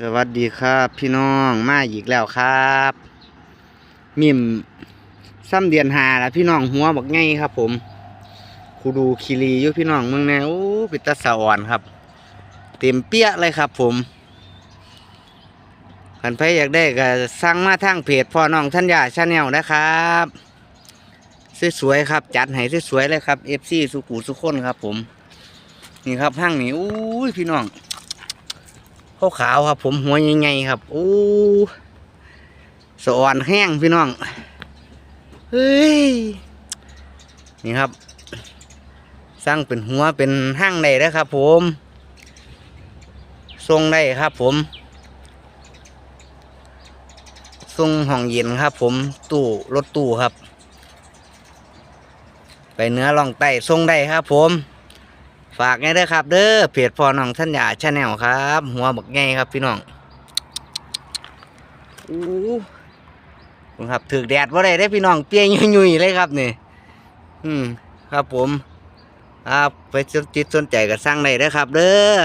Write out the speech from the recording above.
สวัสดีครับพี่น้องมาอีกแล้วครับ มิมซ้ำเดือนหาแล้วพี่น้องหัวบักไงครับ ผมคูดูคิรีอยู่พี่น้องเมืองแนวปิตาสะอ่อนครับ เต็มเปี้ยเลยครับ ผมขันไผอยากได้ก็สั่งมาทางเพจพ่อน้องท่านยาชาแนลนะครับสวยๆครับ จัดให้สวยๆเลยครับเอฟซีสุกูสุคนครับ ผม นี่ครับห้างนี้อู้ยพี่น้อง ขาขาวๆครับ ผมหัวใหญ่ๆครับโอ้สอ่อนแห้งพี่น้องเฮ้ยนี่ครับ สร้างเป็นหัวเป็นห้างได้แล้วครับ ผมทรงได้ครับ ผมทรงห้องเย็นครับ ผมตู้รถตู้ครับ ไปเนื้อลองไต่ทรงได้ครับ ผม ฝากไงเด้อครับ เด้อเพจพอน้องท่านยาชาแนลครับ หัวบักไงครับพี่น้องอู้คุณครับถือแดดว่าไรได้พี่น้องเปียยุ่ยๆเลยครับนี่อืมครับผมครับไปสนจิตสนใจกับสร้างได้เด้อครับ เด้อ